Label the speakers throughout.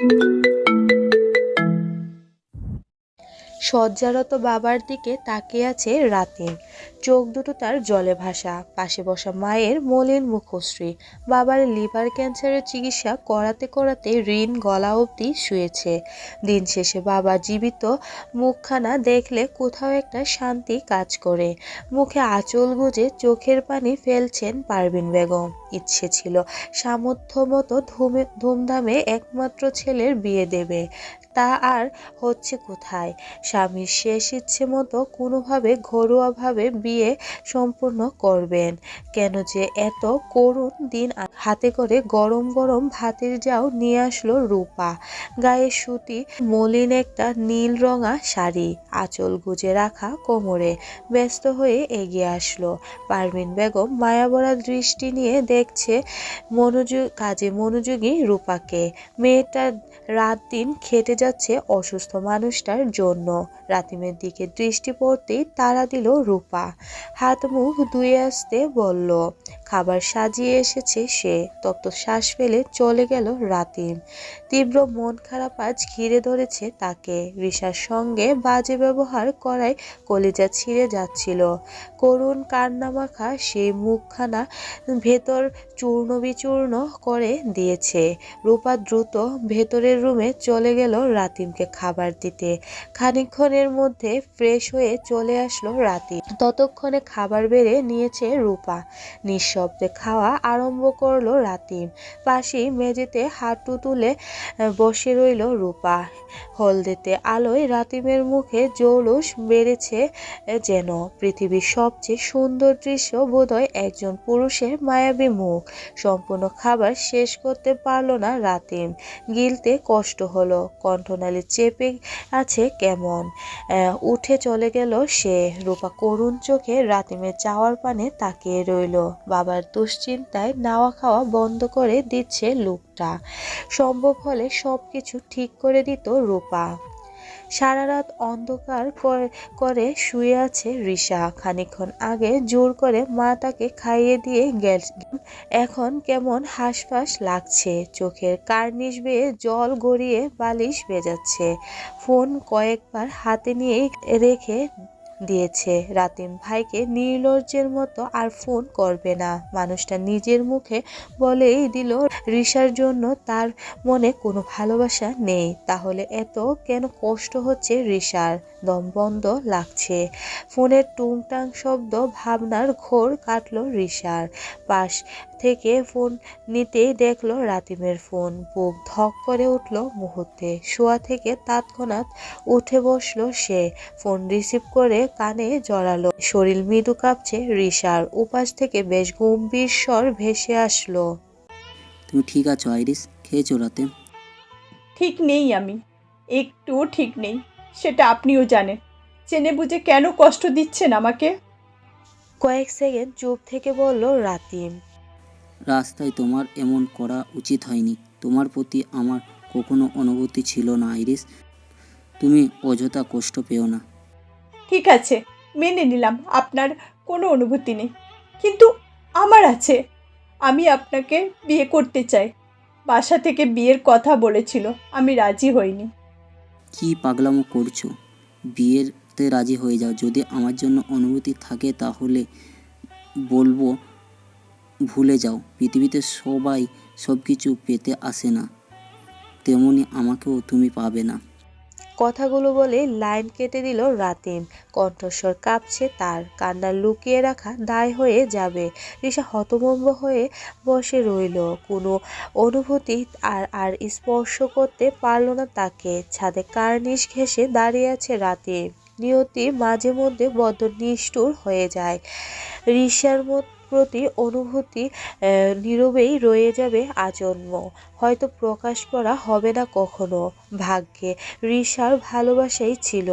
Speaker 1: Thank you. শয্যারত বাবার দিকে তাকিয়ে আছে রাতিম চোখ দুটো তার জলে ভাসা। পাশে বসা মায়ের মলিন মুখশ্রী। বাবার লিভার ক্যান্সারের চিকিৎসা করাতে করাতে ঋণ গলা অবধি শুয়েছে। দিন শেষে বাবা জীবিত। মুখখানা দেখলে কোথাও একটা শান্তি কাজ করে। মুখে আঁচল গুজে চোখের পানি ফেলছেন পারভিন বেগম। ইচ্ছে ছিল সামর্থ্য মতো ধুমে ধুমধামে একমাত্র ছেলের বিয়ে দেবে। তা আর হচ্ছে কোথায়? স্বামীর শেষ ইচ্ছে মতো কোনোভাবে ঘরোয়াভাবে বিয়ে সম্পূর্ণ করবেন। কেন যে এত করুণ দিন হাতে করে গরম গরম ভাতের যাও নিয়ে আসলো রূপা। গায়ে সুতি মলিন একটা নীল রঙা শাড়ি, আঁচল গুজে রাখা কোমরে। ব্যস্ত হয়ে এগিয়ে আসলো। পারভিন বেগম মায়াবরা দৃষ্টি নিয়ে দেখছে মনোযোগ কাজে মনোযোগী রূপাকে। মেয়েটা রাত দিন খেটে যাচ্ছে অসুস্থ মানুষটার জন্য। রাতিমের দিকে দৃষ্টি পড়তেই তাড়া দিল রূপা। হাত মুখ ধুয়ে আসতে বলল, খাবার সাজিয়ে এসেছে সে। তপ্ত শ্বাস ফেলে চলে গেল রাতিম। তীব্র মন খারাপ আজ ঘিরে ধরেছে তাকে। রিসার সঙ্গে বাজে ব্যবহার করায় কলিজা ছিঁড়ে যাচ্ছিল। করুণ কান্নামাখা সেই মুখখানা ভেতর চূর্ণ বিচূর্ণ করে দিয়েছে। রূপা দ্রুত ভেতরের রুমে চলে গেল রাতিমকে খাবার দিতে। খানিকক্ষণের মধ্যে ফ্রেশ হয়ে চলে আসলো রাতিম। ততক্ষণে খাবার বেড়ে নিয়েছে রূপা। নিঃশব্দে খাওয়া আরম্ভ করল রাতিম। পাশেই মেঝেতে হাঁটু তুলে বসে রইল রূপা। হলদেতে আলোয় রাতিমের মুখে জৌলুস বেড়েছে যেন পৃথিবীর সবচেয়ে সুন্দর দৃশ্য বোধহয় একজন পুরুষের মায়াবী মুখ। সম্পূর্ণ খাবার শেষ করতে পারল না রাতিম। গিলতে কষ্ট হলো, কণ্ঠনালী চেপে আছে কেমন? উঠে চলে গেল সে। রূপা করুণ চোখে রাতিমের চাওয়ার পানে তাকিয়ে রইল। বাবার দুশ্চিন্তায় নাওয়া খাওয়া বন্ধ করে দিচ্ছে লোকটা। সম্ভব হলে সব কিছু ঠিক করে দিত রূপা। সারা রাত অন্ধকার করে- শুয়ে আছে রিসা খানিক্ষণ আগে জোর করে মা তাকে খাইয়ে দিয়ে গেল। এখন কেমন হাঁসফাঁস লাগছে। চোখের কার্নিশ বেয়ে জল গড়িয়ে বালিশ বেজাচ্ছে। ফোন কয়েকবার হাতে নিয়ে রেখে দিয়েছে। রাতিম ভাইকে নির্লজ্জের মতো আর ফোন করবে না। মানুষটা নিজের মুখে বলেই দিল রিসার জন্য তার মনে কোনো ভালোবাসা নেই। তাহলে এত কেন কষ্ট হচ্ছে রিসার দম বন্ধ লাগছে। ফোনের টুংটাং শব্দ ভাবনার ঘোর কাটলো রিসার পাশ থেকে ফোন নিতেই দেখল রাতিমের ফোন। বুক ধক করে উঠল মুহূর্তে। শোয়া থেকে তৎক্ষণাৎ উঠে বসল সে। ফোন রিসিভ করে কানে জড়ালো। শরীর মৃদু কাঁপছে রিসার উপাস থেকে বেশ গম্ভীর স্বর ভেসে আসলো।
Speaker 2: তুমি ঠিক আছো আইরিস? খেয়েছো রাতে?
Speaker 3: ঠিক নেই আমি। একটুও ঠিক নেই। সেটা আপনিও জানেন। চেনে বুঝে কেন কষ্ট দিচ্ছেন আমাকে?
Speaker 1: কয়েক সেকেন্ড চুপ থেকে বলল রাতিম।
Speaker 2: রাস্তায় তোমার এমন করা উচিত হয়নি। তোমার প্রতি আমার কখনো অনুভূতি ছিল না আইরিস। তুমি অযথা কষ্ট পেও না।
Speaker 3: ঠিক আছে মেনে নিলাম আপনার কোনো অনুভূতি নেই। কিন্তু আমার আছে। আমি আপনাকে বিয়ে করতে চাই। বাসা থেকে বিয়ের কথা বলেছিল আমি রাজি হইনি।
Speaker 2: কি পাগলামো করছ? বিয়েতে রাজি হয়ে যাও। যদি আমার জন্য অনুভূতি থাকে তাহলে বলব ভুলে যাও। পৃথিবীতে সবাই সব কিছু পেতে আসে না। তেমনি আমাকেও তুমি পাবে না।
Speaker 1: কথাগুলো বলে লাইন কেটে দিল রাতিম কণ্ঠস্বর কাঁপছে তার। কান্না লুকিয়ে রাখা দায় হয়ে যাবে। রিসা হতভম্ব হয়ে বসে রইল। কোনো অনুভূতি আর আর স্পর্শ করতে পারল না তাকে। ছাদে কার্নিশ ঘেঁষে দাঁড়িয়ে আছে রাতিম নিয়তি মাঝে মধ্যে বদ্ধ নিষ্ঠুর হয়ে যায়। রিসার মত- প্রতি অনুভূতি নীরবেই রয়ে যাবে আজন্ম। হয়তো প্রকাশ করা হবে না কখনো। ভাগ্যে রিসার ভালোবাসাই ছিল,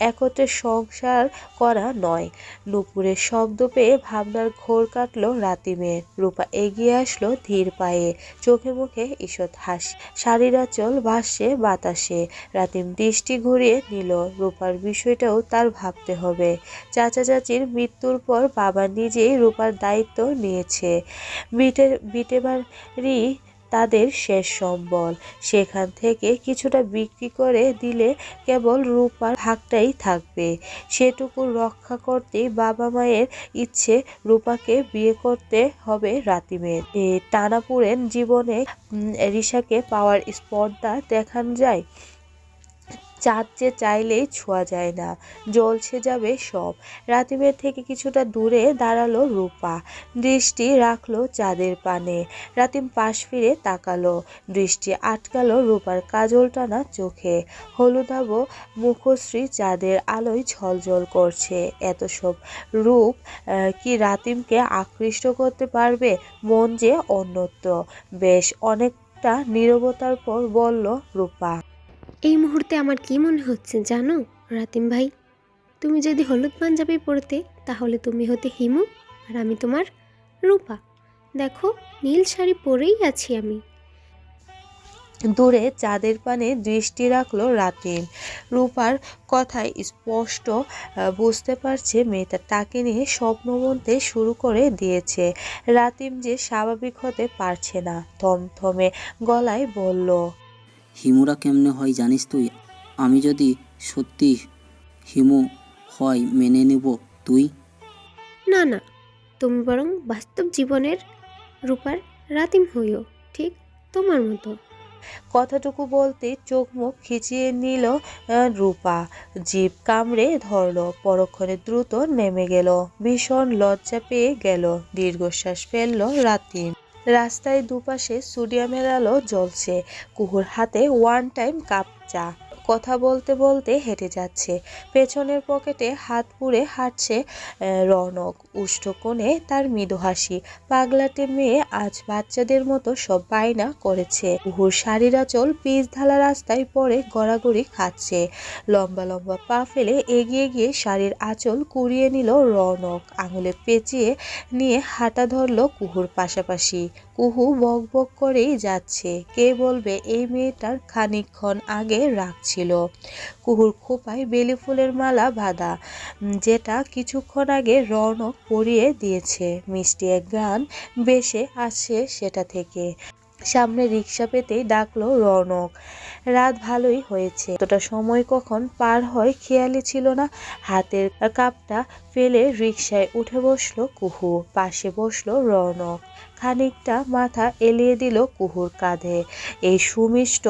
Speaker 1: একত্রে সংসার করা নয়। নুপুরের শব্দ পেয়ে ভাবনার ঘোর কাটলো রাতিমের রূপা এগিয়ে আসলো ধীর পায়ে। চোখে মুখে ঈষৎ হাসি। শাড়ির আঁচল ভাসছে বাতাসে। রাতিম দৃষ্টি ঘুরিয়ে নিল, রূপার বিষয়টাও তার ভাবতে হবে। চাচা চাচির মৃত্যুর পর বাবা নিজেই রূপার দায়িত্ব নিয়েছে। বিটে বিটে বাড়ি তাদের শেষ সম্বল। সেখান থেকে কিছুটা বিক্রি করে দিলে কেবল রূপার ভাগটাই থাকবে। সেটুকু রক্ষা করতেই বাবা মায়ের ইচ্ছে রূপাকে বিয়ে করতে হবে রাতিমের। টানাপুরেন জীবনে রিশাকে পাওয়ার স্পর্ধা দেখান যায়। চাঁদ যে চাইলেই ছোঁয়া যায় না জলছে যাবে সব। রাতিমের থেকে কিছুটা দূরে দাঁড়াল রূপা। দৃষ্টি রাখল চাঁদের পানে। রাতিম পাশ ফিরে তাকালো। দৃষ্টি আটকালো রূপার কাজল টানা চোখে। হলুদাভ মুখশ্রী চাঁদের আলোয় ঝলঝল করছে। এত সব রূপ কি রাতিমকে আকৃষ্ট করতে পারবে? মন যে অন্যত্র। বেশ, অনেকটা নীরবতার পর বলল রূপা।
Speaker 4: এই মুহূর্তে আমার কি মনে হচ্ছে জানো, রাতিম ভাই? তুমি যদি হলুদ পাঞ্জাবি পরতে, তাহলে তুমি হতে হিমু আর আমি তোমার রূপা। দেখো, নীল শাড়ি পরেই আছি আমি।
Speaker 1: দূরে চাঁদের পানে দৃষ্টি রাখল রাতিম। রূপার কথায় স্পষ্ট বুঝতে পারছে মেয়েটা, তাকে নিয়ে স্বপ্ন বলতে শুরু করে দিয়েছে। রাতিম যে স্বাভাবিক হতে পারছে না, থমথমে গলায় বলল
Speaker 2: হিমুরা কেমনে হয় জানিস তুই? আমি যদি সত্যি হিমু হয় মেনে নেব তুই?
Speaker 4: না না। তুমি বরং বাস্তব জীবনের রূপার রাতিম হইও ঠিক তোমার মতো।
Speaker 1: কথাটুকু বলতে চোখ মুখ খিচিয়ে নিল আহ, রূপা। জিভ কামড়ে ধরলো পরক্ষণে দ্রুত নেমে গেল। ভীষণ লজ্জা পেয়ে গেল দীর্ঘশ্বাস ফেলল রাতিম। রাস্তায় দুপাশে সোডিয়ামের আলো জ্বলছে। কুহুর হাতে ওয়ান টাইম কাপ চা। কথা বলতে বলতে হেঁটে যাচ্ছে। পেছনের পকেটে হাত পুড়ে হাঁটছে রনক। উষ্ঠ কোণে তার মৃদু হাসি। পাগলাটে মেয়ে আজ বাচ্চাদের মতো সব বায়না করেছে। কুহুর শাড়ির আঁচল পিচ ঢালা রাস্তায় পরে গড়াগড়ি খাচ্ছে। লম্বা লম্বা পা ফেলে এগিয়ে গিয়ে শাড়ির আঁচল কুড়িয়ে নিল রনক। আঙুলে পেঁচিয়ে নিয়ে হাঁটা ধরলো কুহুর পাশাপাশি। কুহু বক বক করেই যাচ্ছে। কে বলবে এই মেয়েটার খানিকক্ষণ আগে রাখছিল কুহুর খোপায় বেলি ফুলের মালা বাঁধা যেটা কিছুক্ষণ আগে রৌনক পরিয়ে দিয়েছে। মিষ্টি এক গান বেশে আসছে সেটা থেকে। সামনে রিক্সা পেতেই ডাকলো রৌনক। রাত ভালোই হয়েছে। এতটা সময় কখন পার হয় খেয়ালই ছিল না। হাতের কাপটা ফেলে রিক্সায় উঠে বসল কুহু। পাশে বসল রৌনক। খানিকটা মাথা এলিয়ে দিল কুহুর কাঁধে। এই সুমিষ্ট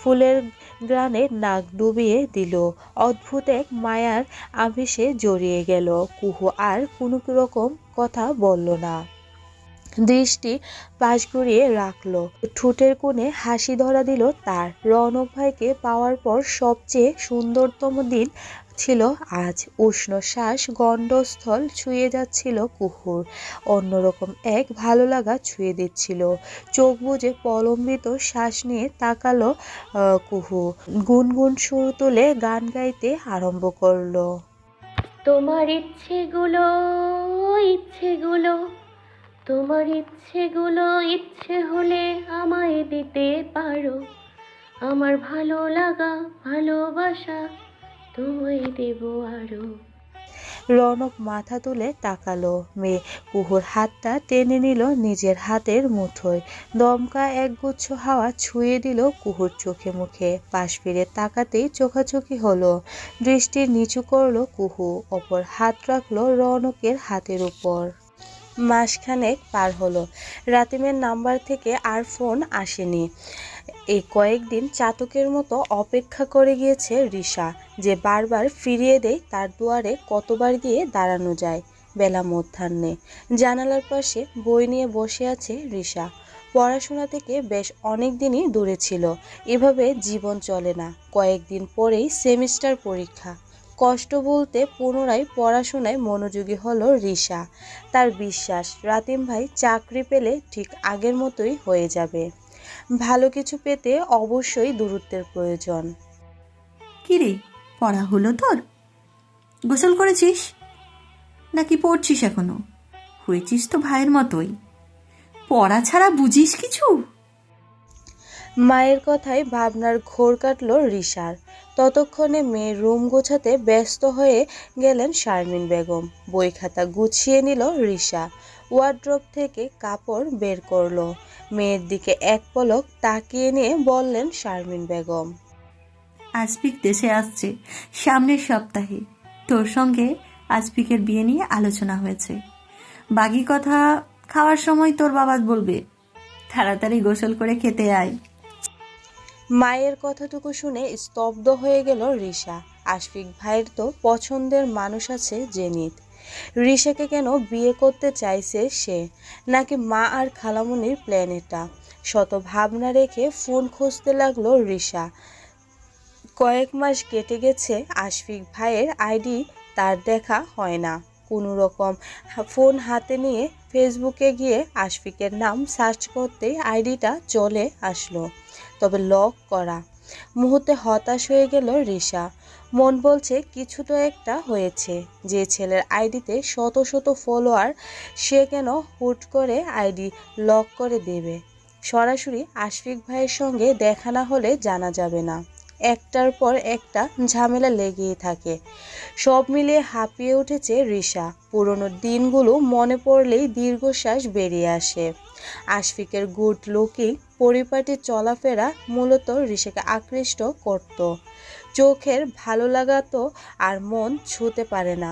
Speaker 1: ফুলের গ্রানে নাক ডুবিয়ে দিল। অদ্ভুত এক মায়ার আবেশে জড়িয়ে গেল। কুহু আর কোনো রকম কথা বলল না। দৃষ্টি পাশ ঘুরিয়ে রাখল। ঠোঁটের কোণে হাসি ধরা দিল তার। রৌনক ভাইকে পাওয়ার পর সবচেয়ে সুন্দরতম দিন ছিল আজ। উষ্ণ শ্বাস গণ্ডস্থল ছুঁয়ে যাচ্ছিল কুহুর। অন্যরকম এক ভালো লাগা ছুঁয়ে দিচ্ছিল। চোখ বুজে প্রলম্বিত শ্বাস নিয়ে তাকালো কুহু। গুনগুন সুর তুলে গান গাইতে আরম্ভ করল।
Speaker 5: তোমার ইচ্ছেগুলো ইচ্ছেগুলো তোমার ইচ্ছেগুলো ইচ্ছে হলে আমায় দিতে পারো। আমার ভালো লাগা, ভালোবাসা তোমায় দেব আরও।
Speaker 1: রনক মাথা তুলে তাকালো। মেয়ে কুহুর হাতটা টেনে নিল নিজের হাতের মুঠোয়। দমকা একগুচ্ছ হাওয়া ছুঁয়ে দিল কুহুর চোখে মুখে। পাশ ফিরে তাকাতেই চোখাচোখি হলো। দৃষ্টি নিচু করল কুহু, অপর হাত রাখল রনকের হাতের উপর। মাসখানেক পার হলো। রাতিমের নাম্বার থেকে আর ফোন আসেনি। এই কয়েকদিন চাতকের মতো অপেক্ষা করে গিয়েছে রিশা, যে বারবার ফিরিয়ে দেয় তার দুয়ারে কতবার গিয়ে দাঁড়ানো যায় বেলা মধ্যাহ্নে। জানালার পাশে বই নিয়ে বসে আছে রিশা। পড়াশোনা থেকে বেশ অনেক দিনই দূরে ছিল। এভাবে জীবন চলে না। কয়েকদিন পরেই সেমিস্টার পরীক্ষা। কষ্ট বলতে পুনরায় পড়াশোনায় মনোযোগী হলো রিশা। তার বিশ্বাস রাতিম ভাই চাকরি পেলে ঠিক আগের মতোই হয়ে যাবে। ভালো কিছু পেতে অবশ্যই দূরত্বের প্রয়োজন।
Speaker 6: কিরে পড়া হলো তোর? গোসল করেছিস? নাকি পড়ছিস এখনও? হয়েছিস তো ভাইয়ের মতোই। পড়া ছাড়া বুঝিস কিছু?
Speaker 1: মায়ের কথায় ভাবনার ঘোর কাটল রিশার। ততক্ষণে মেয়ের রুম গোছাতে ব্যস্ত হয়ে গেলেন শারমিন বেগম। বই খাতা গুছিয়ে নিল রিসা ওয়ার্ড্রপ থেকে কাপড় বের করল। মেয়ের দিকে এক পলক তাকিয়ে নিয়ে বললেন শারমিন বেগম।
Speaker 6: আজপিক দেশে আসছে। সামনের সপ্তাহে। তোর সঙ্গে আজপিকের বিয়ে নিয়ে আলোচনা হয়েছে। বাকি কথা খাওয়ার সময় তোর বাবা বলবে, তাড়াতাড়ি গোসল করে খেতে আয়।
Speaker 1: মায়ের কথাটুকু শুনে স্তব্ধ হয়ে গেল রিশা। আশফিক ভাইয়ের তো পছন্দের মানুষ আছে জেনিত। রিশাকে কেন বিয়ে করতে চাইছে সে? নাকি মা আর খালামুনির প্ল্যান এটা? শত ভাবনা রেখে ফোন খুঁজতে লাগল রিশা। কয়েক মাস কেটে গেছে, আশফিক ভাইয়ের আইডি তার দেখা হয় না। কোনো রকম ফোন হাতে নিয়ে ফেসবুকে গিয়ে আশফিকের নাম সার্চ করতেই আইডিটা চলে আসলো। তবে লক করা। মুহূর্তে হতাশ হয়ে গেল রিশা। মন বলছে, কিছু তো একটা হয়েছে। যে ছেলের আইডিতে শত শত ফলোয়ার, সে কেন হুট করে আইডি লক করে দেবে? সরাসরি আশফিক ভাইয়ের সঙ্গে দেখা না হলে জানা যাবে না। একটার পর একটা ঝামেলা লেগেই থাকে। সব মিলিয়ে হাঁপিয়ে উঠেছে রিসা পুরনো দিনগুলো মনে পড়লেই দীর্ঘশ্বাস বেরিয়ে আসে। আশফিকের গুড লুকিং পরিপাটি চলাফেরা মূলত ঋষিকে আকৃষ্ট করত। চোখের ভালো লাগা তো আর মন ছুতে পারে না।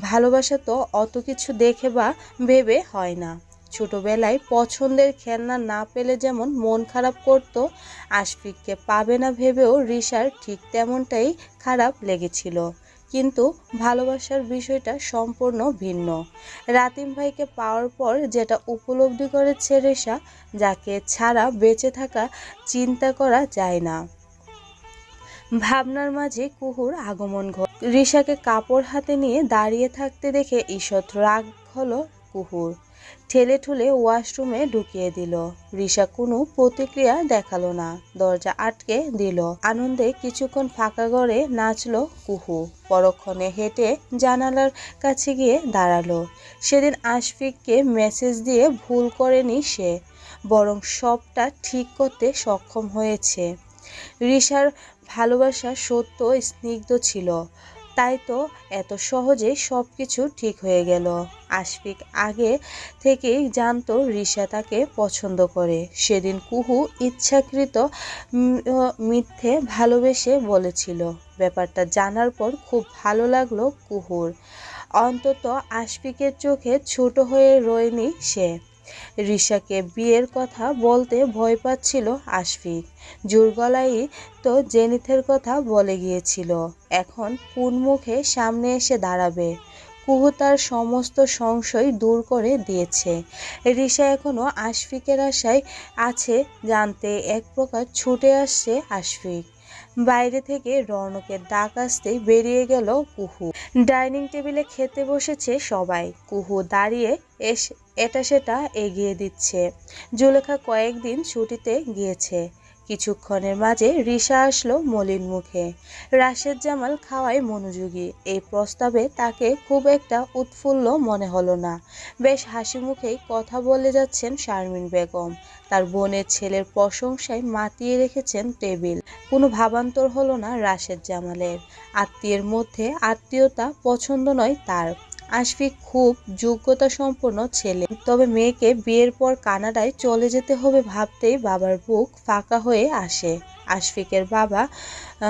Speaker 1: ভালোবাসা তো অত কিছু দেখে বা ভেবে হয় না। ছোটবেলায় পছন্দের খেলনা না পেলে যেমন মন খারাপ করতো, আশফিককে পাবে না ভেবেও রিশার ঠিক তেমনটাই খারাপ লেগেছিল। কিন্তু ভালোবাসার বিষয়টা সম্পূর্ণ ভিন্ন। রাতিম ভাইকে পাওয়ার পর যেটা উপলব্ধি করেছে রেশা যাকে ছাড়া বেঁচে থাকা চিন্তা করা যায় না। ভাবনার মাঝে কুহুর আগমন ঘট রিশাকে কাপড় হাতে নিয়ে দাঁড়িয়ে থাকতে দেখে ঈষৎ রাগ হলো কুহুর। ঠেলে ঠুলে ওয়াশরুমে ঢুকিয়ে দিল। রিশা কোনো প্রতিক্রিয়া দেখাল না। দরজা আটকে দিল। আনন্দে কিছুক্ষণ ফাঁকা ঘরে নাচলো কুহু। পরক্ষণে হেঁটে জানালার কাছে গিয়ে দাঁড়াল। সেদিন আশফিককে মেসেজ দিয়ে ভুল করেনি সে, বরং সবটা ঠিক করতে সক্ষম হয়েছে। রিশার ভালোবাসা সত্য স্নিগ্ধ ছিল। তাই তো এত সহজে সব কিছু ঠিক হয়ে গেল। আশফিক আগে থেকেই জানতো রিশা তাকে পছন্দ করে। সেদিন কুহু ইচ্ছাকৃত মিথ্যে ভালোবেসে বলেছিল। ব্যাপারটা জানার পর খুব ভালো লাগল কুহুর। অন্তত আশফিকের চোখে ছোট হয়ে রয়নি সে। রিশাকে বিয়ের কথা বলতে ভয় পাচ্ছিল আশফিক। জোর গলায় তো জেনিথের কথা বলে গিয়েছিল। এখন কোন মুখে সামনে এসে দাঁড়াবে। কুহু তার সমস্ত সংশয় দূর করে দিয়েছে। রিশা এখনও আশফিকের আশায় আছে জানতে এক প্রকার ছুটে আসছে আশফিক। বাইরে থেকে রৌনকের ডাক আসতেই বেরিয়ে গেল কুহু। ডাইনিং টেবিলে খেতে বসেছে সবাই। কুহু দাঁড়িয়ে এসে, এটা সেটা এগিয়ে দিচ্ছে। জুলেখা কয়েকদিন ছুটিতে গিয়েছে। কিছুক্ষণের মাঝে রিশা আসলো মলিন মুখে। রাশেদ জামাল খাওয়ায় মনোযোগী। এই প্রস্তাবে তাকে খুব একটা উৎফুল্ল মনে হলো না। বেশ হাসি মুখেই কথা বলে যাচ্ছেন শারমিন বেগম। তার বোনের ছেলের প্রশংসায় মাতিয়ে রেখেছেন টেবিল। কোনো ভাবান্তর হলো না রাশেদ জামালের। আত্মীয়ের মধ্যে আত্মীয়তা পছন্দ নয় তার। আশফিক খুব যোগ্যতা সম্পন্ন ছেলে। তবে মেয়েকে বিয়ের পর কানাডায় চলে যেতে হবে ভাবতেই বাবার বুক ফাঁকা হয়ে আসে। আশফিকের বাবা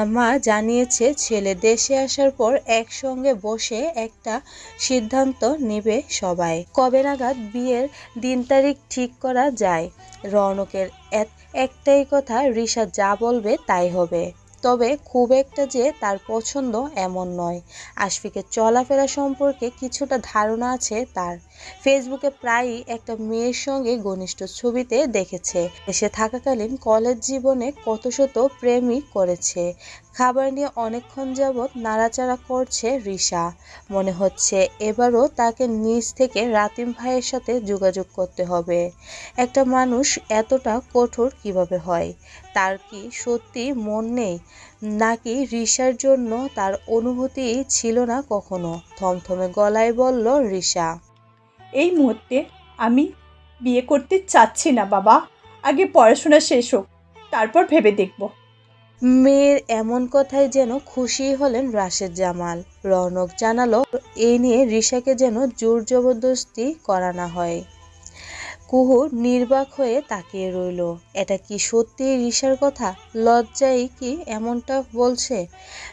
Speaker 1: মা জানিয়েছে, ছেলে দেশে আসার পর একসঙ্গে বসে একটা সিদ্ধান্ত নেবে সবাই। কবে নাগাদ বিয়ের দিন তারিখ ঠিক করা যায়? রৌনকের এক- একটাই কথা, রিশা যা বলবে তাই হবে। তবে খুব একটা যে তার পছন্দ এমন নয়। আশফিকের চলাফেরা সম্পর্কে কিছুটা ধারণা আছে তার। ফেসবুকে প্রায়ই একটা মেয়ের সঙ্গে ঘনিষ্ঠ ছবিতে দেখেছে। দেশে থাকাকালীন কলেজ জীবনে কত শত প্রেমই করেছে। খাবার নিয়ে অনেকক্ষণ যাবৎ নাড়াচাড়া করছে রিসা মনে হচ্ছে এবারও তাকে নিজ থেকে রাতিম ভাইয়ের সাথে যোগাযোগ করতে হবে। একটা মানুষ এতটা কঠোর কীভাবে হয়? তার কি সত্যি মন নেই? নাকি রিশার জন্য তার অনুভূতি ছিল না কখনো? থমথমে গলায় বলল রিশা।
Speaker 3: এই মুহূর্তে আমি বিয়ে করতে চাচ্ছি না বাবা। আগে পড়াশোনা শেষ হোক তারপর ভেবে দেখব।
Speaker 1: মেয়ের এমন কথায় যেন খুশি হলেন রাশেদ জামাল। রৌনক জানালো এই নিয়ে রিশাকে যেন জোর জবরদস্তি করা না হয়। কুহু নির্বাক হয়ে তাকিয়ে রইল। এটা কি সত্যি রিশার কথা? লজ্জায় কি এমনটা বলছে?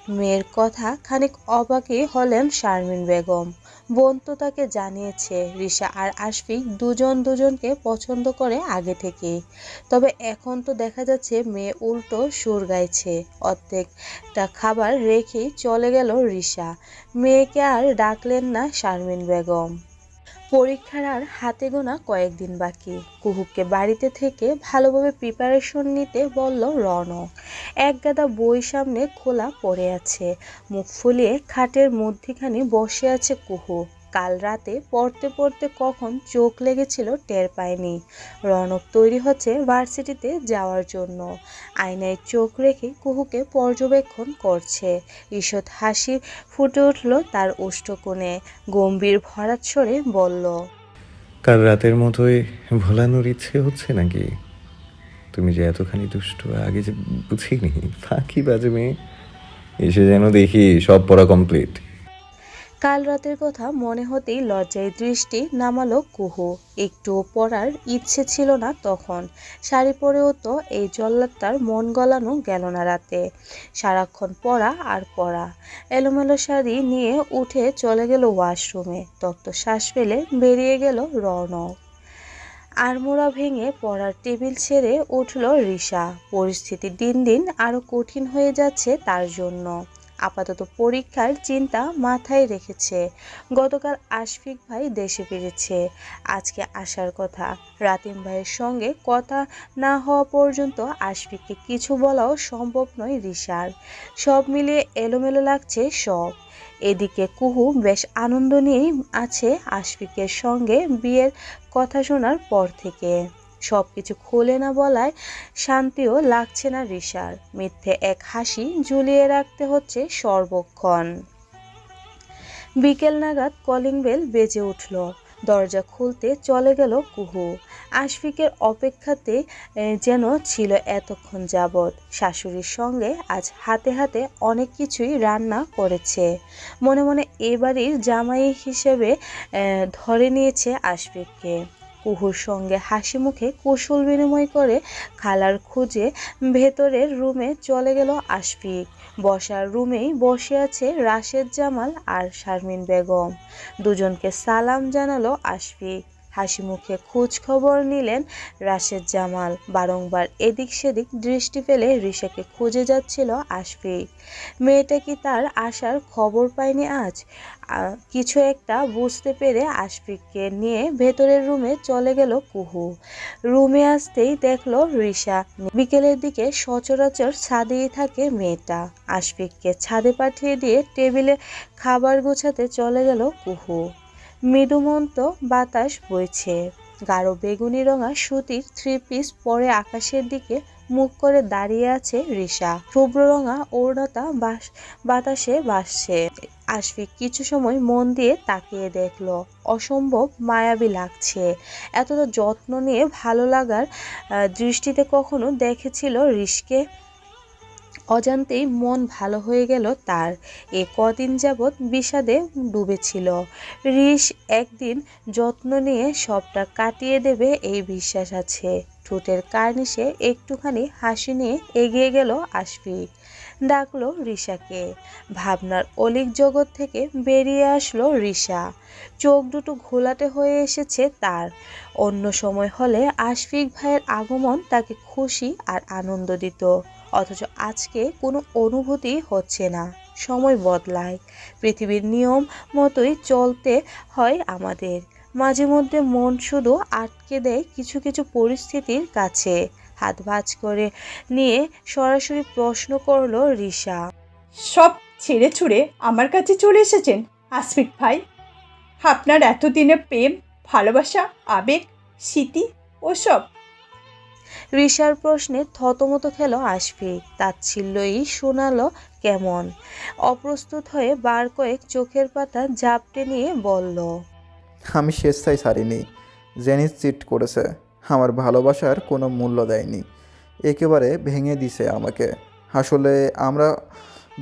Speaker 1: মেয়ের কথা খানিক অবাকই হলেন শারমিন বেগম। বোন তো তাকে জানিয়েছে, রিশা আর আশফিক দুজন দুজনকে পছন্দ করে আগে থেকেই। তবে এখন তো দেখা যাচ্ছে মেয়ে উল্টো সুর গাইছে। অর্ধেকটা খাবার রেখেই চলে গেল রিশা। মেয়েকে আর ডাকলেন না শারমিন বেগম। পরীক্ষার আর হাতে গোনা কয়েকদিন বাকি। কুহুককে বাড়িতে থেকে ভালোভাবে প্রিপারেশন নিতে বলল রনক। এক গাদা বই সামনে খোলা পড়ে আছে। মুখ ফুলিয়ে খাটের মধ্যেখানে বসে আছে কুহু কাল রাতে পড়তে পড়তে কখন চোখ লেগেছিল টের পায়নি। রনক তৈরি হচ্ছে ভার্সিটিতে যাওয়ার জন্য। আয়নায় চোখ রেখে কুহুকে পর্যবেক্ষণ করছে। ঈষৎ হাসি ফুটে উঠল তার উষ্ঠকোণে গম্ভীর ভরাট স্বরে বলল,
Speaker 7: কাল রাতের মতোই ভোলানোর ইচ্ছে হচ্ছে নাকি? তুমি যে এতখানি দুষ্ট, আগে যে বুঝিনি। ফাঁকি বাজে মেয়ে। এসে যেন দেখি সব পড়া কমপ্লিট
Speaker 1: কাল রাতের কথা মনে হতেই লজ্জায় দৃষ্টি নামালো কুহু। একটুও পড়ার ইচ্ছে ছিল না তখন। শাড়ি পরেও তো এই জল্লাদটার মন গলানো গেল না রাতে। সারাক্ষণ পড়া আর পড়া। এলোমেলো শাড়ি নিয়ে উঠে চলে গেল ওয়াশরুমে। তপ্ত শ্বাস ফেলে বেরিয়ে গেল রৌনক আড়মোড়া ভেঙে পড়ার টেবিল ছেড়ে উঠল রিসা পরিস্থিতি দিন দিন আরও কঠিন হয়ে যাচ্ছে তার জন্য। আপাতত পরীক্ষার চিন্তা মাথায় রেখেছে। গতকাল আশফিক ভাই দেশে ফিরেছে। আজকে আসার কথা। রাতিম ভাইয়ের সঙ্গে কথা না হওয়া পর্যন্ত আশফিককে কিছু বলাও সম্ভব নয় রিশার। সব মিলিয়ে এলোমেলো লাগছে সব। এদিকে কুহু বেশ আনন্দ নিয়েই আছে আশফিকের সঙ্গে বিয়ের কথা শোনার পর থেকে। সব কিছু খোলে না বলায় শান্তিও লাগছে না রিশার। মিথ্যে এক হাসি ঝুলিয়ে রাখতে হচ্ছে সর্বক্ষণ। বিকেল নাগাদ কলিং বেল বেজে উঠল। দরজা খুলতে চলে গেল কুহু। আশফিকের অপেক্ষাতে যেন ছিল এতক্ষণ যাবৎ। শাশুড়ির সঙ্গে আজ হাতে হাতে অনেক কিছুই রান্না করেছে। মনে মনে এবারই জামাই হিসেবে ধরে নিয়েছে আশফিককে। কুহুর সঙ্গে হাসি মুখে কৌশল বিনিময় করে খালার খুঁজে ভেতরের রুমে চলে গেল আশফিক। বসার রুমেই বসে আছে রাশেদ জামাল আর শারমিন বেগম। দুজনকে সালাম জানালো আশফিক। হাসি মুখে খোঁজ খবর নিলেন রাশেদ জামাল। বারংবার এদিক সেদিক দৃষ্টি ফেলে রিশাকে খুঁজে যাচ্ছিল আশফিক। মেয়েটা কি তার আসার খবর পায়নি আজ? কিছু একটা বুঝতে পেরে আশফিককে নিয়ে ভেতরের রুমে চলে গেল কুহু। রুমে আসতেই দেখল রিশা বিকেলের দিকে সচরাচর ছাদেই থাকে মেয়েটা। আশফিককে ছাদে পাঠিয়ে দিয়ে টেবিলে খাবার গোছাতে চলে গেল কুহু। মৃদুমন্ত বাতাস বইছে। গাঢ় বেগুনি রঙা সুতির থ্রি পিস পরে আকাশের দিকে মুখ করে দাঁড়িয়ে আছে রিসা শুভ্র রঙা ওড়নাটা বাতাসে ভাসছে। আশফিক কিছু সময় মন দিয়ে তাকিয়ে দেখল। অসম্ভব মায়াবী লাগছে। এতটা যত্ন নিয়ে ভালো লাগার দৃষ্টিতে কখনো দেখেছিল রিশকে। অজান্তেই মন ভালো হয়ে গেল তার। এ কদিন যাবৎ বিষাদে ডুবেছিল। রিশ একদিন যত্ন নিয়ে সবটা কাটিয়ে দেবে এই বিশ্বাস আছে। ঠোঁটের কার্নিশে একটুখানি হাসি নিয়ে এগিয়ে গেল আশফিক। ডাকলো রিশাকে। ভাবনার অলিক জগৎ থেকে বেরিয়ে আসলো রিশা। চোখ দুটো ঘোলাটে হয়ে এসেছে তার। অন্য সময় হলে আশফিক ভাইয়ের আগমন তাকে খুশি আর আনন্দ দিত। অথচ আজকে কোনো অনুভূতি হচ্ছে না। সময় বদলায়। পৃথিবীর নিয়ম মতোই চলতে হয় আমাদের। মাঝে মধ্যে মন শুধু আটকে দেয় কিছু কিছু পরিস্থিতির কাছে। হাত ভাঁজ করে নিয়ে সরাসরি প্রশ্ন করল রিশা।
Speaker 3: সব ছেড়ে ছুড়ে আমার কাছে চলে এসেছেন আসফিক ভাই। আপনার এতদিনের প্রেম, ভালোবাসা, আবেগ, স্মৃতি, ওসব
Speaker 1: রিশার প্রশ্নে থতমত খেল আশফিক। তাচ্ছিল্যই শোনালো কেমন। অপ্রস্তুত হয়ে বার কয়েক চোখের পাতা ঝাপটে নিয়ে বলল,
Speaker 8: আমি স্বেচ্ছায় ছাড়িনি। জেনিস চিট করেছে। আমার ভালোবাসার কোনো মূল্য দেয়নি। একেবারে ভেঙে দিছে আমাকে। আসলে আমরা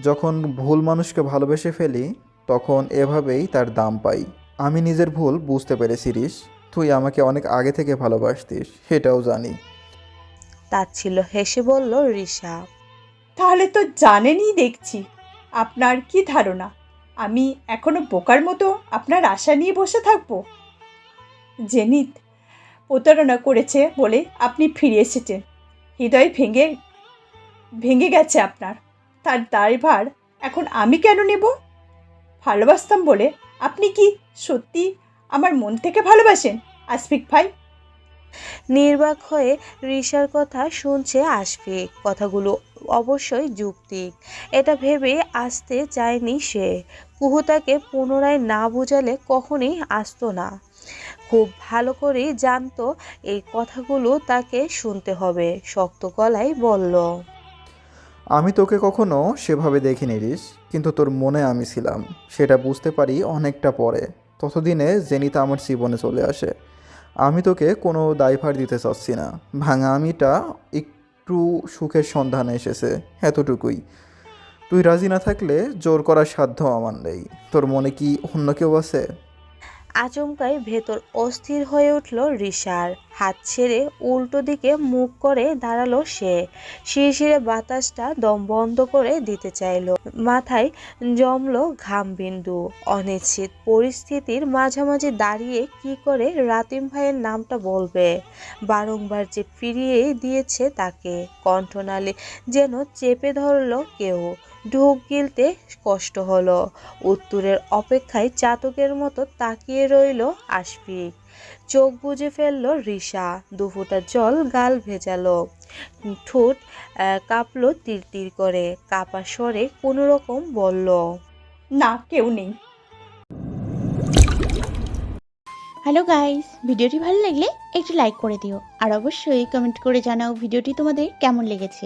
Speaker 8: যখন ভুল মানুষকে ভালোবেসে ফেলি, তখন এভাবেই তার দাম পাই। আমি নিজের ভুল বুঝতে পেরেছি রিস তুই আমাকে অনেক আগে থেকে ভালোবাসতিস, সেটাও জানি।
Speaker 1: তাচ্ছিল হেসে বলল রিশা
Speaker 3: তাহলে তো জানেনই দেখছি। আপনার কি ধারণা? আমি এখনও বোকার মতো আপনার আশা নিয়ে বসে থাকব? জেনিত প্রতারণা করেছে বলে আপনি ফিরে এসেছেন। হৃদয় ভেঙে ভেঙে গেছে আপনার। তার দায়ভার এখন আমি কেন নেব? ভালোবাসতাম বলে আপনি কি সত্যি আমার মন থেকে ভালোবাসেন আসফিক ভাই?
Speaker 1: নির্বাক হয়ে রিশার কথা শুনছে আশফিক। কথাগুলো অবশ্যই যুক্তিক। এটা ভেবে আসতে চায়নি সে। কুহু তাকে পুনরায় না বোঝালে কখনই আসতো না। খুব ভালো করেই জানতো এই কথাগুলো তাকে শুনতে হবে, শক্ত গলায় বলল।
Speaker 8: আমি তোকে কখনো সেভাবে দেখিনি রিস কিন্তু তোর মনে আমি ছিলাম। সেটা বুঝতে পারি অনেকটা পরে। ততদিনে জেনিতা আমার জীবনে চলে আসে। আমি তোকে কোনো দায়ভার দিতে চাচ্ছি না। ভাঙা আমিটা একটু সুখের সন্ধানে এসেছে, এতটুকুই। তুই রাজি না থাকলে জোর করার সাধ্য আমার নেই। তোর মনে কি অন্য কেউ আছে?
Speaker 1: আচমকাই ভেতর অস্থির হয়ে উঠল রিশার। হাত ছেড়ে উল্টো দিকে মুখ করে দাঁড়াল সে। শিরশিরে বাতাসটা দম বন্ধ করে দিতে চাইলো। মাথায় জমলো ঘাম বিন্দু। অনিশ্চিত পরিস্থিতির মাঝামাঝি দাঁড়িয়ে কি করে রাতিম ভাইয়ের নামটা বলবে? বারংবার যে ফিরিয়ে দিয়েছে তাকে। কণ্ঠনালী যেন চেপে ধরলো কেউ। ঢোক গিলতে কষ্ট হলো। উত্তরের অপেক্ষায় চাতকের মতো তাকিয়ে রইল আশফিক। চোখ বুজে ফেলল রিশা। দুফোঁটা জল গাল ভেজালো। ঠোঁট কাঁপলো তীর তীর করে। কাপা স্বরে কোনো রকম বলল
Speaker 3: না কেউ নেই।
Speaker 9: হ্যালো গাইস ভিডিওটি ভালো লাগলে একটু লাইক করে দিও। আর অবশ্যই কমেন্ট করে জানাও ভিডিওটি তোমাদের কেমন লেগেছে।